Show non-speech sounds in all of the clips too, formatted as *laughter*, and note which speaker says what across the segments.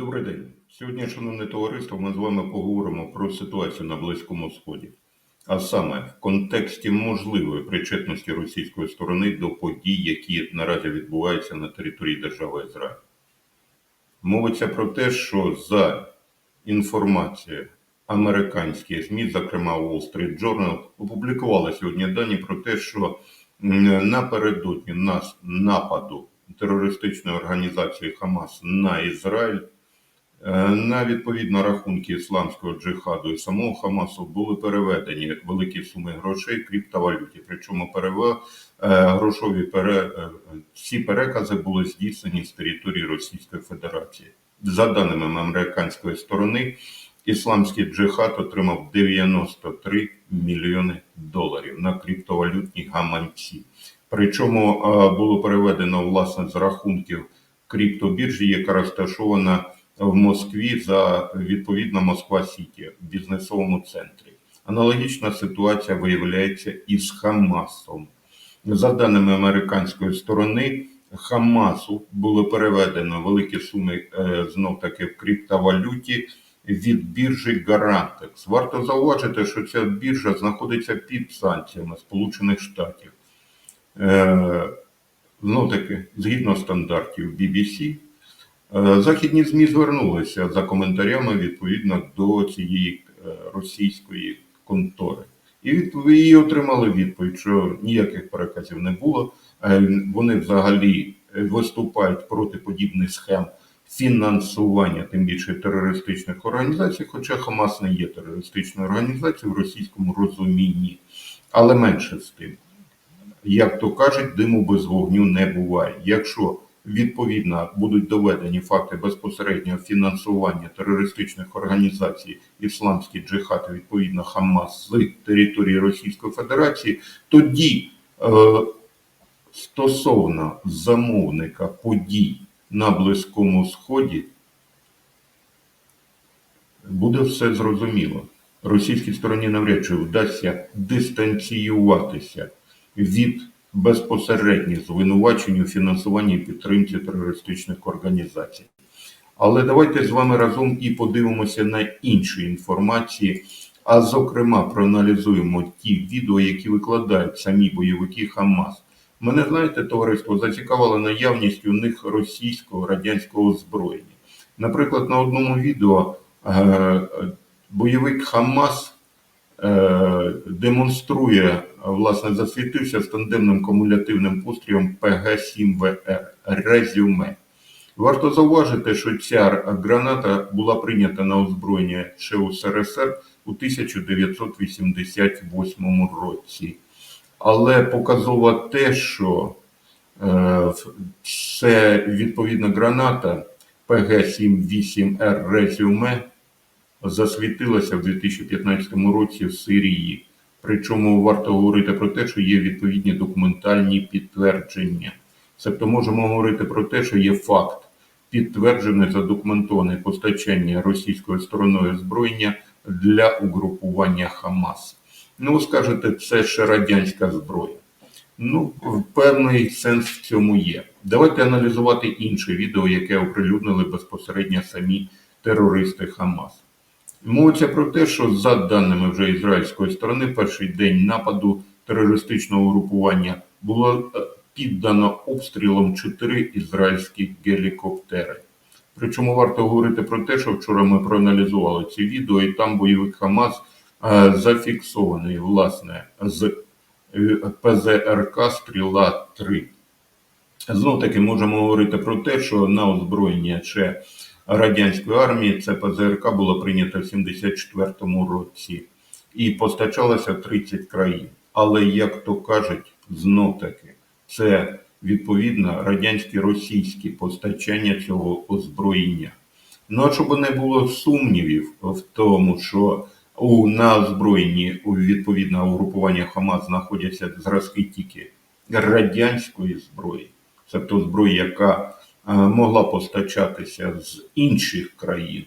Speaker 1: Добрий день. Сьогодні, шановне товариство, ми з вами поговоримо про ситуацію на Близькому Сході, а саме в контексті можливої причетності російської сторони до подій, які наразі відбуваються на території держави Ізраїль. Мовиться про те, що за інформацією американських ЗМІ, зокрема Wall Street Journal, опублікували сьогодні дані про те, що напередодні нас нападу терористичної організації Хамас на Ізраїль. Е, На відповідно рахунки ісламського джихаду і самого Хамасу були переведені великі суми грошей криптовалюті. Причому переве, е, грошові пере, е, всі перекази були здійснені з території Російської Федерації. За даними американської сторони, ісламський джихад отримав 93 мільйони доларів на криптовалютні гаманці. Причому е, було переведено власне з рахунків криптобіржі, яка розташована в Москві за відповідно Москва Сіті в бізнесовому центрі. Аналогічна ситуація виявляється і з Хамасом. За даними американської сторони, Хамасу було переведено великі суми е, знов таки в криптовалюті від біржі Garantex. Варто зауважити, що ця біржа знаходиться під санкціями Сполучених Штатів. Е, знов таки, згідно стандартів BBC, Західні ЗМІ звернулися за коментарями відповідно до цієї е, російської контори. І відпов- отримали відповідь, що ніяких переказів не було. Е, Вони взагалі е, виступають проти подібних схем фінансування, тим більше терористичних організацій, хоча Хамас не є терористичною організацією в російському розумінні, але менше з тим як то кажуть, диму без вогню не буває. Якщо відповідно будуть доведені факти безпосереднього фінансування терористичних організацій Ісламський джихад, відповідно Хамас з території Російської Федерації, тоді е, стосовно замовника подій на Близькому Сході буде все зрозуміло. Російській стороні навряд чи вдасться дистанціюватися від безпосередніх звинувачень у фінансуванні і підтримці терористичних організацій. Але давайте з вами разом і подивимося на інші інформації, а зокрема проаналізуємо ті відео, які викладають самі бойовики Хамас. Мене знаєте, товариство зацікавило наявність у них російського радянського озброєння. Наприклад, на одному відео е, бойовик Хамас е, демонструє, власне, засвітився з кумулятивним пострілом ПГ-7ВР резюме. Варто зауважити, що ця граната була прийнята на озброєння ще у СРСР у 1988 році. Але показово те, що е, це відповідна граната ПГ-78Р резюме засвітилася в 2015 році в Сирії. Причому варто говорити про те, що є відповідні документальні підтвердження. Тобто можемо говорити про те, що є факт підтверджене задокументоване постачання російською стороною озброєння для угрупування Хамас. Ну, скажете, це ще радянська зброя. Ну, певний сенс в цьому є. Давайте аналізувати інше відео, яке оприлюднили безпосередньо самі терористи Хамас. Мовиться про те, що за даними вже ізраїльської сторони, перший день нападу терористичного угрупування було е, піддано обстрілом чотири ізраїльські гелікоптери. Причому варто говорити про те, що вчора ми проаналізували ці відео, і там бойовик Хамас е, зафіксований власне з е, ПЗРК Стріла 3. Знов таки можемо говорити про те, що на озброєння ще радянської армії це ПЗРК було прийнято в 74-му році і постачалося в 30 країн. Але, як то кажуть, знов таки, це відповідно радянські російські постачання цього озброєння. Ну а щоб не було сумнівів в тому, що у на озброєнні у угрупування Хамас знаходяться зразки тільки радянської зброї, тобто зброї, яка могла постачатися з інших країн.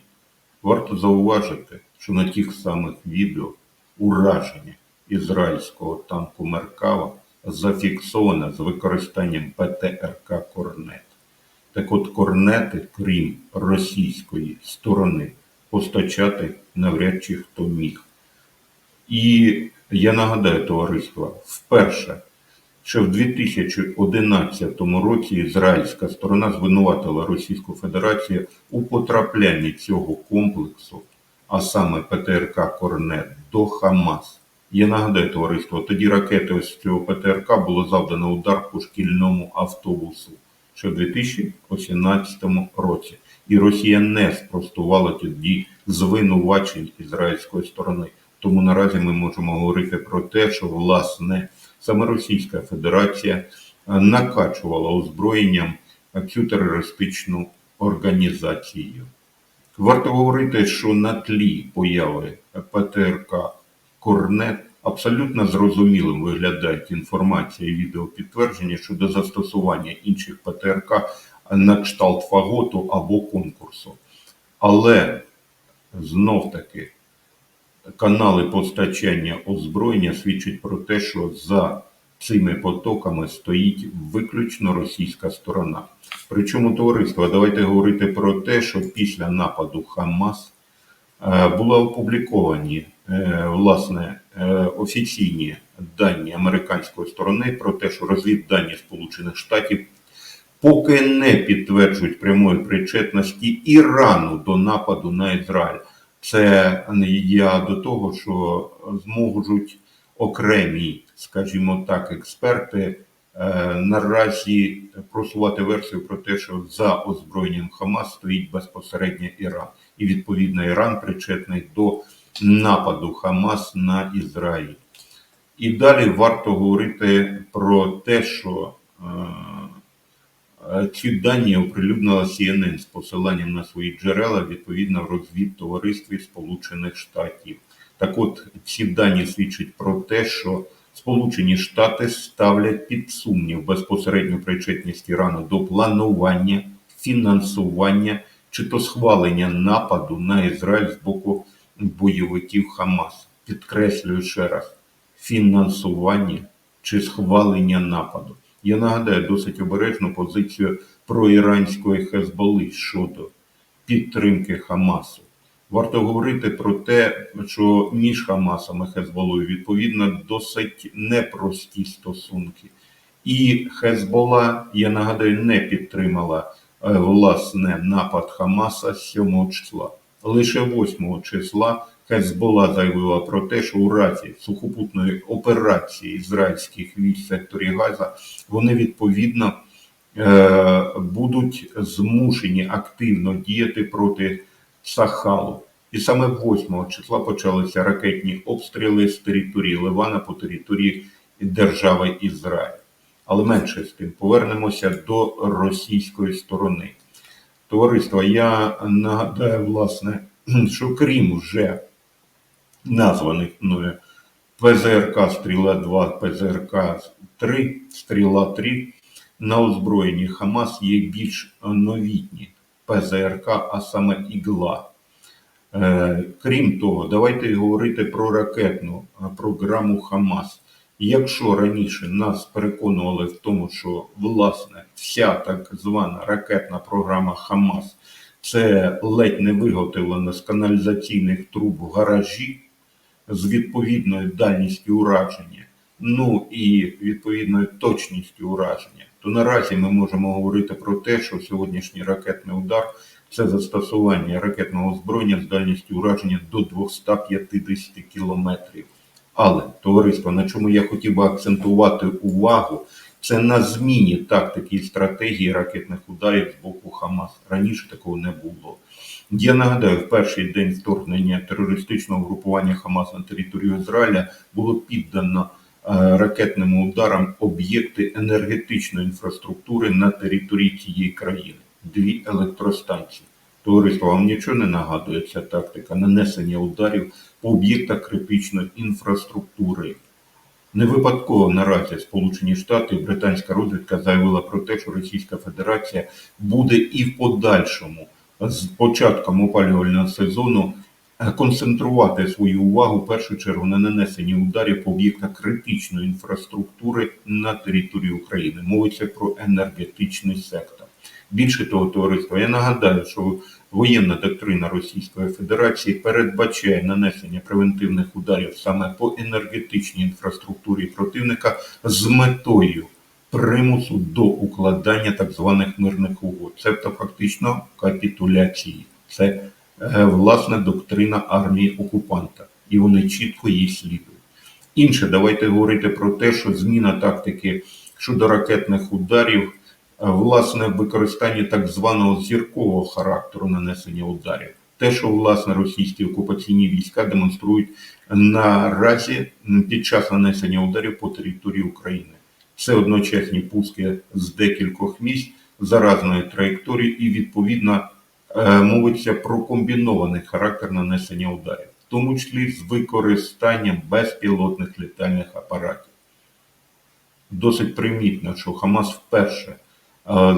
Speaker 1: Варто зауважити, що на тих самих відео ураження ізраїльського танку Меркава зафіксоване з використанням ПТРК Корнет. Так от корнети, крім російської сторони, постачати навряд чи хто міг. І я нагадаю товариство, вперше, що в 2011 році ізраїльська сторона звинуватила Російську Федерацію у потраплянні цього комплексу, а саме ПТРК Корнет до Хамас. Я нагадаю товариство, тоді ракети з цього ПТРК було завдано удар по шкільному автобусу ще в 2018 році. І Росія не спростувала тоді звинувачень ізраїльської сторони. Тому наразі ми можемо говорити про те, що власне саме Російська Федерація накачувала озброєнням цю терористичну організацію. Варто говорити, що на тлі появи ПТРК Корнет абсолютно зрозумілим виглядають інформація і відеопідтвердження щодо застосування інших ПТРК на кшталт фаготу або конкурсу. Але знов таки канали постачання озброєння свідчать про те, що за цими потоками стоїть виключно російська сторона. Причому товариство, давайте говорити про те, що після нападу Хамас е, були опубліковані е, власне е, офіційні дані американської сторони про те, що розвіддані Сполучених Штатів поки не підтверджують прямої причетності Ірану до нападу на Ізраїль. Це я до того, що зможуть окремі, скажімо так, експерти е, наразі просувати версію про те, що за озброєнням Хамас стоїть безпосередньо Іран, і відповідно Іран причетний до нападу Хамас на Ізраїль. І далі варто говорити про те, що е, ці дані оприлюднила CNN з посиланням на свої джерела відповідно в розвідтоваристві Сполучених Штатів. Так от ці дані свідчать про те, що Сполучені Штати ставлять під сумнів безпосередню причетність Ірану до планування, фінансування чи то схвалення нападу на Ізраїль з боку бойовиків Хамас. Підкреслюю ще раз: фінансування чи схвалення нападу. Я нагадаю досить обережну позицію проіранської Хезболи щодо підтримки Хамасу. Варто говорити про те, що між Хамасом і Хезболою відповідно досить непрості стосунки. І Хезбола, я нагадаю, не підтримала е, власне напад Хамаса 7 числа. Лише 8 числа Хезбола заявила про те, що у разі сухопутної операції ізраїльських військ в секторі Газа вони відповідно е, будуть змушені активно діяти проти Сахалу. І саме 8 числа почалися ракетні обстріли з території Ливана по території держави Ізраїль. Але менше з тим повернемося до російської сторони. Товариство, я нагадаю, власне, *clears throat* що крім вже названих мною 2, ПЗРК 3, Стріла 3, на озброєнні Хамас є більш новітні ПЗРК, а саме ігла. Е, крім того, давайте говорити про ракетну е, програму Хамас. Якщо раніше нас переконували в тому, що власне вся так звана ракетна програма Хамас це ледь не виготовлена з каналізаційних труб в гаражі з відповідною дальністю ураження, ну і відповідною точністю ураження, то наразі ми можемо говорити про те, що сьогоднішній ракетний удар це застосування ракетного озброєння з дальністю ураження до 250 кілометрів. Але товариство, на чому я хотів би акцентувати увагу, це на зміні тактики і стратегії ракетних ударів з боку Хамас. Раніше такого не було. Я нагадаю, в перший день вторгнення терористичного групування Хамас на територію Ізраїля було піддано е, ракетним ударам об'єкти енергетичної інфраструктури на території цієї країни. Дві електростанції. Товариство вам нічого не нагадує ця тактика нанесення ударів по об'єктах критичної інфраструктури. Не випадково наразі Сполучені Штати і британська розвідка заявила про те, що Російська Федерація буде і в подальшому з початком опалювального сезону е, концентрувати свою увагу в першу чергу на нанесенні ударів по об'єктах критичної інфраструктури на території України. Мовиться про енергетичний сектор. Більше того, товариство, я нагадаю, що воєнна доктрина Російської Федерації передбачає нанесення превентивних ударів саме по енергетичній інфраструктурі противника з метою примусу до укладання так званих мирних угод, тобто фактично капітуляції. Це е, власне доктрина армії окупанта, і вони чітко їй слідують. Інше, давайте говорити про те, що зміна тактики щодо ракетних ударів, власне, використання так званого зіркового характеру нанесення ударів. Те, що власне російські окупаційні війська демонструють наразі під час нанесення ударів по території України. Це одночасні пуски з декількох місць заразної траєкторії, і відповідно е, мовиться про комбінований характер нанесення ударів, в тому числі з використанням безпілотних літальних апаратів. Досить примітно, що Хамас вперше е,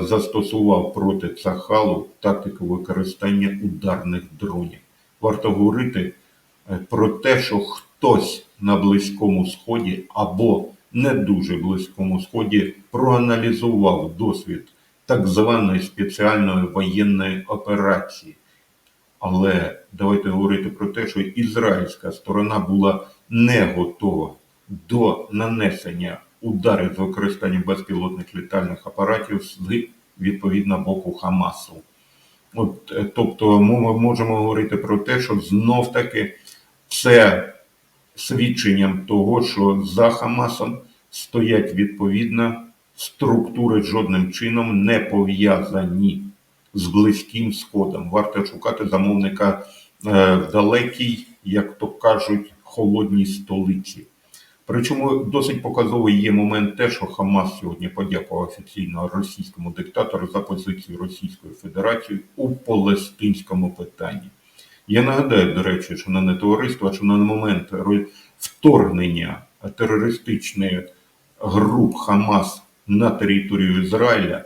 Speaker 1: застосував проти Цахалу тактику використання ударних дронів. Варто говорити е, про те, що хтось на Близькому Сході або не дуже близькому сході проаналізував досвід так званої спеціальної воєнної операції. Але давайте говорити про те, що ізраїльська сторона була не готова до нанесення ударів з використанням безпілотних літальних апаратів з відповідно боку Хамасу. От, е, тобто ми можемо говорити про те, що знов таки це свідченням того, що за Хамасом стоять відповідно структури жодним чином не пов'язані з Близьким Сходом. Варто шукати замовника е, в далекій, як то кажуть, холодній столиці. Причому досить показовий є момент те, що Хамас сьогодні подякував офіційно російському диктатору за позицію Російської Федерації у палестинському питанні. Я нагадаю, до речі, що на товариство, що на момент вторгнення терористичної груп Хамас на територію Ізраїля,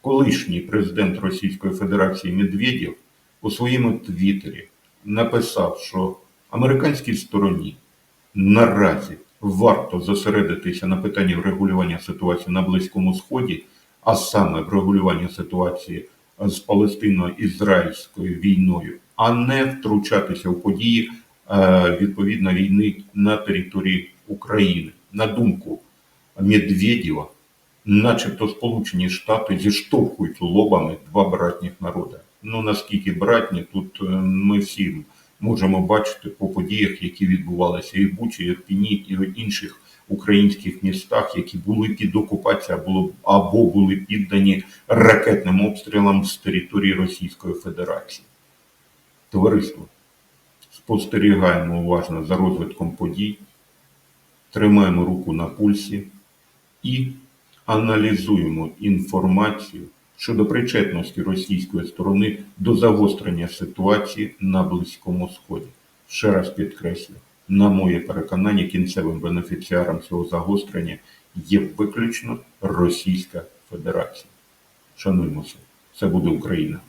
Speaker 1: колишній президент Російської Федерації Медведєв у своєму твіттері написав, що американській стороні наразі варто зосередитися на питанні врегулювання ситуації на Близькому Сході, а саме врегулювання ситуації з Палестино-Ізраїльською війною, а не втручатися в події е, відповідно війни на території України. На думку Медведєва, начебто Сполучені Штати зіштовхують лобами два братніх народи. Ну наскільки братні, тут е, ми всі можемо бачити по подіях, які відбувалися і в Бучі, і в Піні, і в інших українських містах, які були під окупацією або, були піддані ракетним обстрілам з території Російської Федерації. Товариство, спостерігаємо уважно за розвитком подій, тримаємо руку на пульсі і аналізуємо інформацію щодо причетності російської сторони до загострення ситуації на Близькому Сході. Ще раз підкреслю, на моє переконання, кінцевим бенефіціаром цього загострення є виключно Російська Федерація. Шануймося, це буде Україна.